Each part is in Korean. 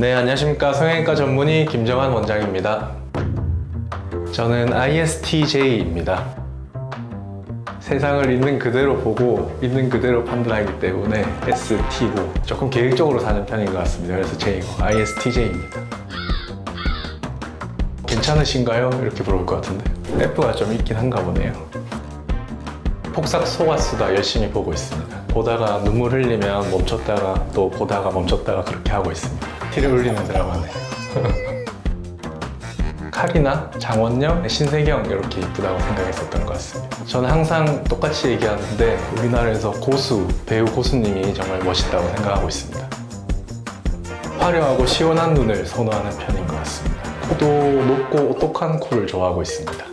네, 안녕하십니까. 성형외과 전문의 김정환 원장입니다. 저는 ISTJ입니다. 세상을 있는 그대로 보고 있는 그대로 판단하기 때문에 ST고 조금 계획적으로 사는 편인 것 같습니다. 그래서 J고 ISTJ입니다. 괜찮으신가요? 이렇게 물어볼 것 같은데 F가 좀 있긴 한가 보네요. 폭삭 속았수다 열심히 보고 있습니다. 보다가 눈물 흘리면 멈췄다가 또 보다가 멈췄다가 그렇게 하고 있습니다. 티를 흘리는 드라마네요. 칼이나 장원영, 신세경 이렇게 이쁘다고 생각했었던 것 같습니다. 저는 항상 똑같이 얘기하는데 우리나라에서 고수, 배우 고수님이 정말 멋있다고 생각하고 있습니다. 화려하고 시원한 눈을 선호하는 편인 것 같습니다. 코도 높고 오똑한 코를 좋아하고 있습니다.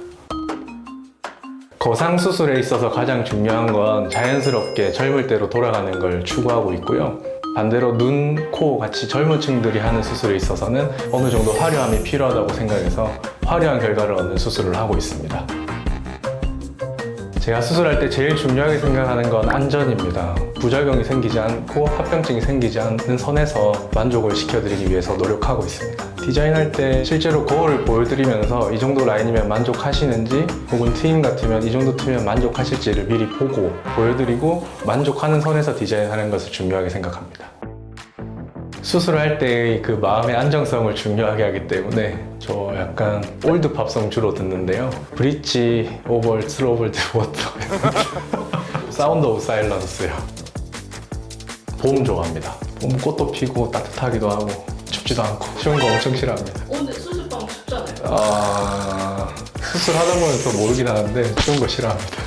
거상 수술에 있어서 가장 중요한 건 자연스럽게 젊을 때로 돌아가는 걸 추구하고 있고요. 반대로 눈, 코 같이 젊은 층들이 하는 수술에 있어서는 어느 정도 화려함이 필요하다고 생각해서 화려한 결과를 얻는 수술을 하고 있습니다. 제가 수술할 때 제일 중요하게 생각하는 건 안전입니다. 부작용이 생기지 않고 합병증이 생기지 않는 선에서 만족을 시켜드리기 위해서 노력하고 있습니다. 디자인할 때 실제로 거울을 보여드리면서 이 정도 라인이면 만족하시는지 혹은 트임 같으면 이 정도 트면 만족하실지를 미리 보고 보여드리고 만족하는 선에서 디자인하는 것을 중요하게 생각합니다. 수술할 때의 그 마음의 안정성을 중요하게 하기 때문에 저 약간 올드 팝송 주로 듣는데요. 브릿지 오버 트러블드 워터 사운드 오브 사일런스요. 봄 좋아합니다. 봄 꽃도 피고 따뜻하기도 하고 춥지도 않고 쉬운 거 엄청 싫어합니다. 오늘 수술방 춥잖아요. 아 수술하다 보면 또 모르긴 하는데 추운 거 싫어합니다.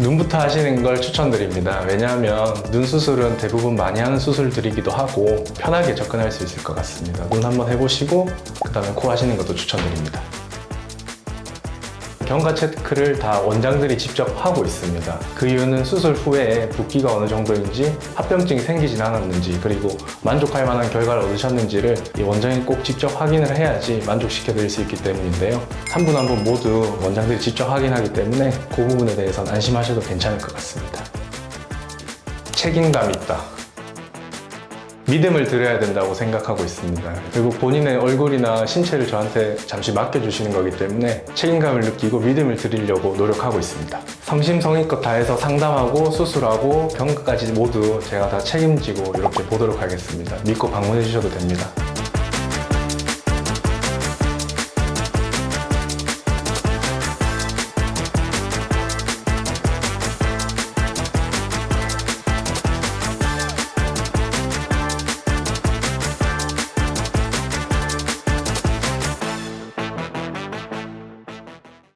눈부터 하시는 걸 추천드립니다. 왜냐하면 눈 수술은 대부분 많이 하는 수술들이기도 하고 편하게 접근할 수 있을 것 같습니다. 눈 한번 해보시고 그 다음에 코 하시는 것도 추천드립니다. 경과 체크를 다 원장들이 직접 하고 있습니다. 그 이유는 수술 후에 붓기가 어느 정도인지 합병증이 생기진 않았는지 그리고 만족할 만한 결과를 얻으셨는지를 이 원장이 꼭 직접 확인을 해야지 만족시켜 드릴 수 있기 때문인데요. 한 분 한 분 모두 원장들이 직접 확인하기 때문에 그 부분에 대해서는 안심하셔도 괜찮을 것 같습니다. 책임감 있다. 믿음을 드려야 된다고 생각하고 있습니다. 결국 본인의 얼굴이나 신체를 저한테 잠시 맡겨주시는 거기 때문에 책임감을 느끼고 믿음을 드리려고 노력하고 있습니다. 성심성의껏 다해서 상담하고 수술하고 병까지 모두 제가 다 책임지고 이렇게 보도록 하겠습니다. 믿고 방문해 주셔도 됩니다.